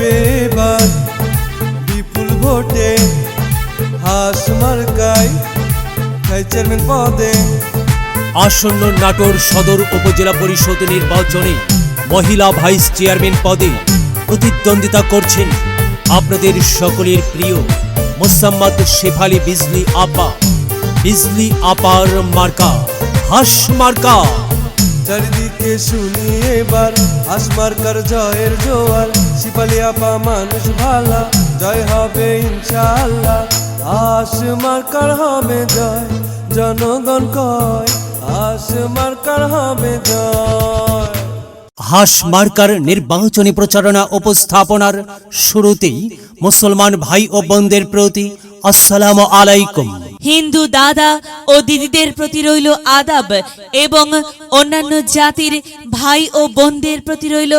এবার বিপুল ভোটে হাস মার্কাই খাই চেয়ারম্যান পদে। আসন্ন নাটোর সদর উপজেলা পরিষদ নির্বাচনে মহিলা ভাইস চেয়ারম্যান পদে প্রতিদ্বন্দ্বিতা করছেন আপনাদের সকলের প্রিয় মোসাম্মদ শেফালি বিজলি আপা। বিজলি আপার মার্কা হাস মার্কা। চারিদিকে শুনি এবার। হাস মার্কার জয়ের জোয়ার শিপালি আপা মানুষ ভালা। জয় হবে ইনশাআল্লাহ হাস মার্কার হবে জয়? জনগণ কয় হাস মার্কার হবে জয়? হাস মার্কার নির্বাচনী প্রচারণা উপস্থাপনার শুরুতেই মুসলমান ভাই ও বোনদের প্রতি আসসালামু আলাইকুম। হিন্দু দাদা ও দিদিদের প্রতি রইল আদাব এবং অন্যান্য জাতির ভাই ও বোনদের প্রতি রইল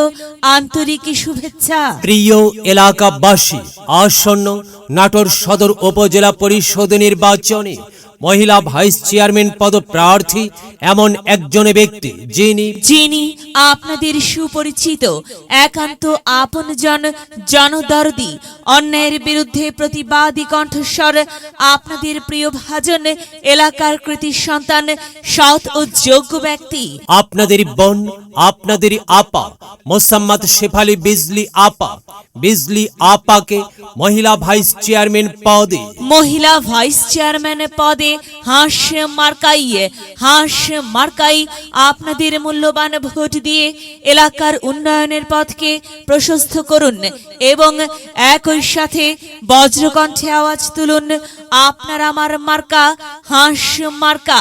আন্তরিক শুভেচ্ছা। প্রিয় এলাকাবাসী আসন্ন নাটোর সদর উপজেলা পরিষদ নির্বাচনে মহিলা ভাইস চেয়ারম্যান পদপ্রার্থী এমন একজন ব্যক্তি যিনি যিনি আপনাদের সুপরিচিত একান্ত আপনজন জনদরদি অন্যায়ের বিরুদ্ধে প্রতিবাদী কণ্ঠস্বর আপনাদের প্রিয় ভাজন এলাকার কৃতি সন্তান সৎ ও যোগ্য ব্যক্তি। আপনাদের বোন আপনাদের আপা মোসাম্মদ শেফালি বিজলি আপা বিজলি আপাকে মহিলা ভাইস চেয়ারম্যান পদে। মহিলা ভাইস চেয়ারম্যান পদে হাঁস মার্কাই হাঁস মার্কাই আপনাদের মূল্যবান ভোট দিয়ে এলাকার উন্নয়নের পথকে প্রশস্ত করুন এবং একই সাথে বজ্রকণ্ঠে আওয়াজ তুলুন। আপনার আমার মার্কা, হাঁস মার্কা,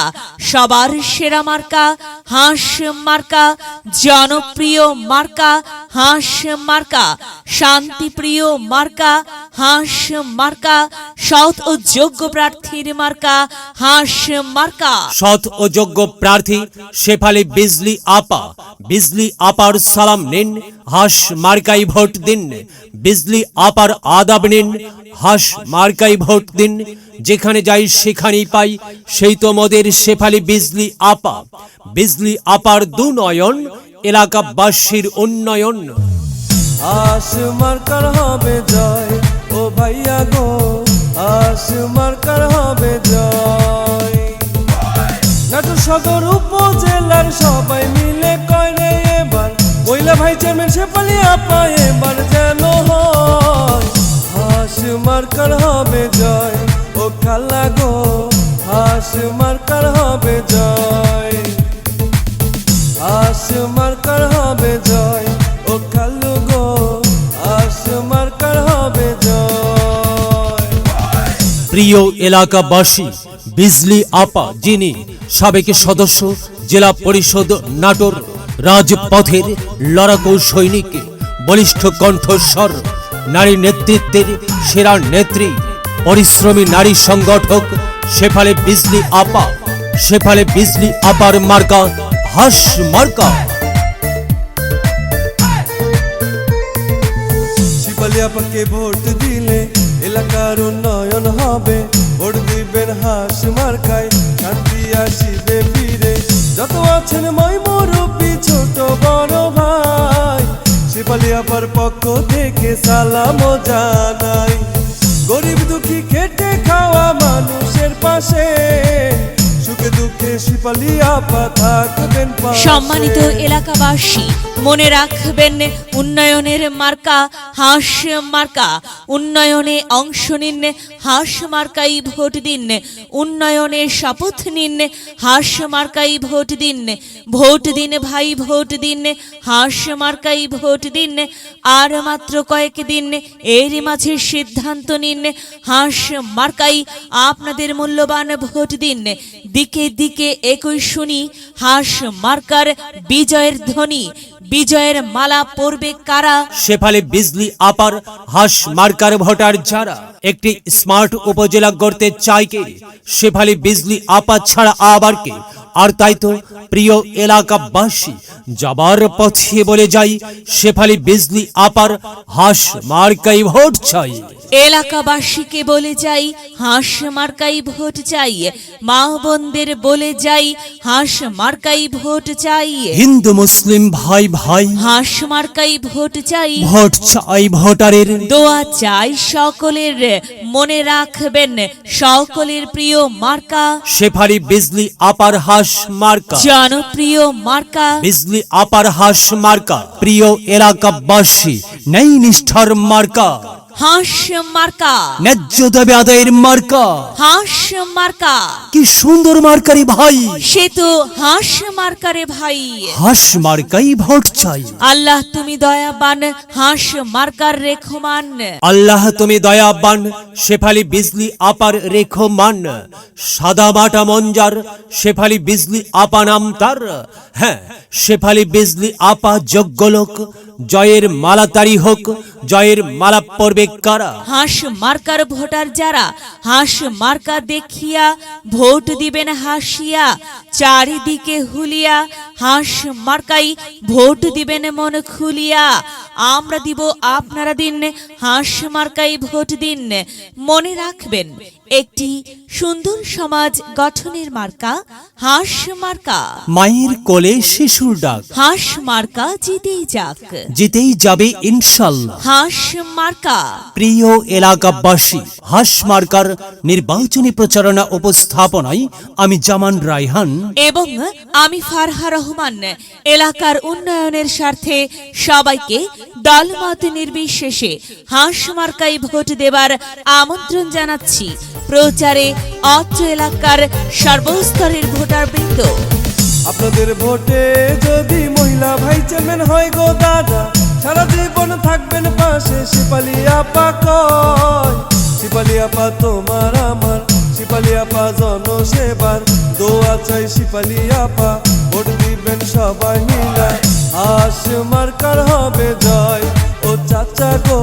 সবার সেরা মার্কা, হাঁস মার্কা, জনপ্রিয় মার্কা, হাঁস মার্কা, শান্তিপ্রিয় মার্কা, হাঁস মার্কা, সৎ ও যোগ্য প্রার্থীর মার্কা, হাঁস মার্কা। সৎ ও যোগ্য প্রার্থী শেফালি বিজলি আপা। বিজলি আপার সালাম নিন, হাস মার্কাই ভোট দিন। বিজলি আপার আদাব নিন, হাস মার্কাই ভোট দিন, যেখানে যাই সেখানেই পাই, সেই তো মোদের শেফালি বিজলি আপা। বিজলি আপার দুনয়ন, এলাকাবাসীর উন্নয়ন। আস মার্কার হবে জয়, ও ভাইয়া গো আস মার্কার হবে জয়। নাটোর সদর উপজেলার সবাই মিলে কয় রে এবার, মহিলা ভাই চেয়ারম্যান শেফালি আপা এবার যেন হাস মার্কার হবে জয়। ও খালা গো, হাস মার্কার হবে জয়। আস মার্কার হবে জয়। ও কালু গো আস মার্কার হবে জয়। প্রিয় এলাকাবাসী, বিজলি আপা যিনি সাবেক সদস্য, জেলা পরিষদ নাটোর রাজপথের লড়াকু সৈনিক, বলিষ্ঠ কণ্ঠস্বর নারী নেতৃত্বের সেরা নেত্রী, পরিশ্রমী নারী সংগঠক, শেফালে বিজলি আপা, শেফালে বিজলি আপার মার্কা, হাস মার্কা। আপাকে ভোট দিলে এলাকার উন্নয়ন হবে। ভোট দিবেন হাস মার্কায়, শান্তি আসিবে ফিরে। যত আছেন ছোট বড় ভাই। শিবালি আপার পক্ষ থেকে সালাম জানাই গরিব দুঃখী খেটে খাওয়া মানুষের পাশে সুখে দুঃখে শিপালি আপা থাকবেন। সম্মানিত এলাকাবাসী মনে রাখবেন, উন্নয়নের মার্কা, হাঁস মার্কা। উন্নয়নে অংশ নিন, হাঁস মার্কাই ভোট দিন। উন্নয়নে শপথ নিন, হাঁস মার্কাই ভোট দিন। ভোট দিন ভাই, ভোট দিন, হাঁস মার্কাই ভোট দিন। আর মাত্র কয়েক দিন, এর মাঝে সিদ্ধান্ত নিন, হাঁস মার্কাই আপনাদের মূল্যবান ভোট দিন। দিকে দিকে একই শুনি, হাঁস মার্কার বিজয়ের ধ্বনি। বিজয়ের মালা পরবে কারা? শেফালি বিজলি আপার হাস মার্কার ভোটার যারা? একটি স্মার্ট উপজেলা গড়তে চায় কে? শেফালি বিজলি আপা ছাড়া আবার কে? আর তাই তো প্রিয় এলাকাবাসী, যাবার পথে বলে যাই, শেফালি বিজলি আপার হাস মার্কাই ভোট চাই। এলাকাবাসীকে বলে যাই হাঁস মার্কাই ভোট চাই মা বোনদের বলে যাই হাঁস মার্কাই ভোট চাই। হিন্দু মুসলিম ভাই ভাই। হাঁস মার্কাই ভোট চাই। ভোট চাই ভোটারের। দোয়া চাই সকলের মনে রাখবেন সকলের প্রিয় মার্কা। শেফালি বিজলি আপার হাস মার্কা। জনপ্রিয় মার্কা। বিজলি আপার হাঁস মার্কা। প্রিয় এলাকাবাসী নেই নিষ্ঠার মার্কা। হাঁস মার্কা ন্যায্য দাবি আদায়ের মার্কা। হাঁস মার্কা কি সুন্দর মার্কারি ভাই। সে তো হাঁস মার্কারে ভাই। হাস মার্কাই ভোট চাই। আল্লাহ তুমি দয়াবান হাঁস মার্কার রেখমান। আল্লাহ তুমি দয়াবান শেফালি বিজলি আপার রেখো মান সাদা মাটা মঞ্জার শেফালি বিজলি আপা নাম তার। হ্যাঁ শেফালি বিজলি আপা যোগ্য লোক। জয়ের মালা তারি হোক জয়ের মালা পড়বে কারা? হাঁস মার্কার ভোটার যারা হাঁস মার্কা দেখিয়া ভোট দিবেন হাসিয়া চারিদিকে হুলিয়া হাঁস মার্কাই ভোট দিবেন মন খুলিয়া। আমরা দিব আপনারা দিন হাঁস মার্কাই ভোট দিন। মনে রাখবেন একটি সুন্দর সমাজ গঠনের মার্কা হাঁস মার্কা। মায়ের কোলে শিশুর ডাক। হাঁস মার্কা জিতেই যাক। যেতেই যাবে ইনশাল্লাহ। হাঁস মার্কা। প্রিয় এলাকাবাসী হাস মার্কার নির্বাচনী প্রচারণা উপস্থাপনায় আমি জামান রায়হান। এবং আমি ফারহা রহমান এলাকার উন্নয়নের স্বার্থে সবাইকে দলমত নির্বিশেষে হাঁস মার্কাই ভোট দেবার আমন্ত্রণ জানাচ্ছি। প্রচারে অত্র এলাকার সর্বস্তরের ভোটারবৃন্দ। আপনাদের ভোটে যদি মহিলা ভাই চেয়ারম্যান হয় গো দাদা, সারা জীবন থাকবেন পাশে শিপালি আপা কয়। শিপালি আপা তোমার আমার, শিপালি আপা জনসেবার। দোয়া চাই শিপালি আপা, ভোট দিবেন সবাই মিলা। আস মার্কার হবে জয় ও চাচা গো।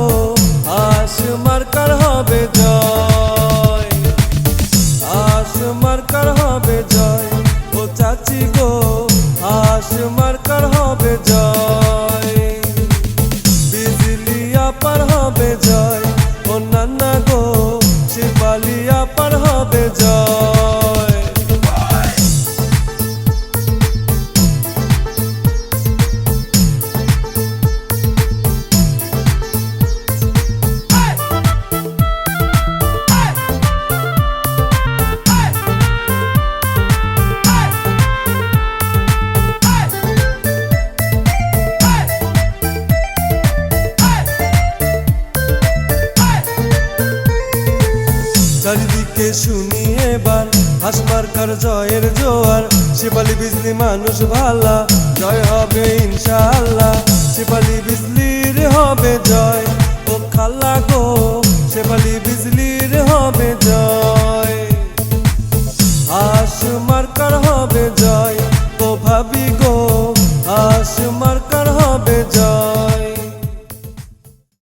armar শুনি এবার হাসমার্কার জয়ের জোয়ার। শিপালি বিজলি মানুষ ভালা, জয় হবে ইনশাল্লাহ শিপালি বিজলির হবে জয়, ও খালা গো, শিপালি বিজলির হবে জয়। হাসমার্কার হবে জয়, ও ভাবি গো হাসমার্কার হবে জয়।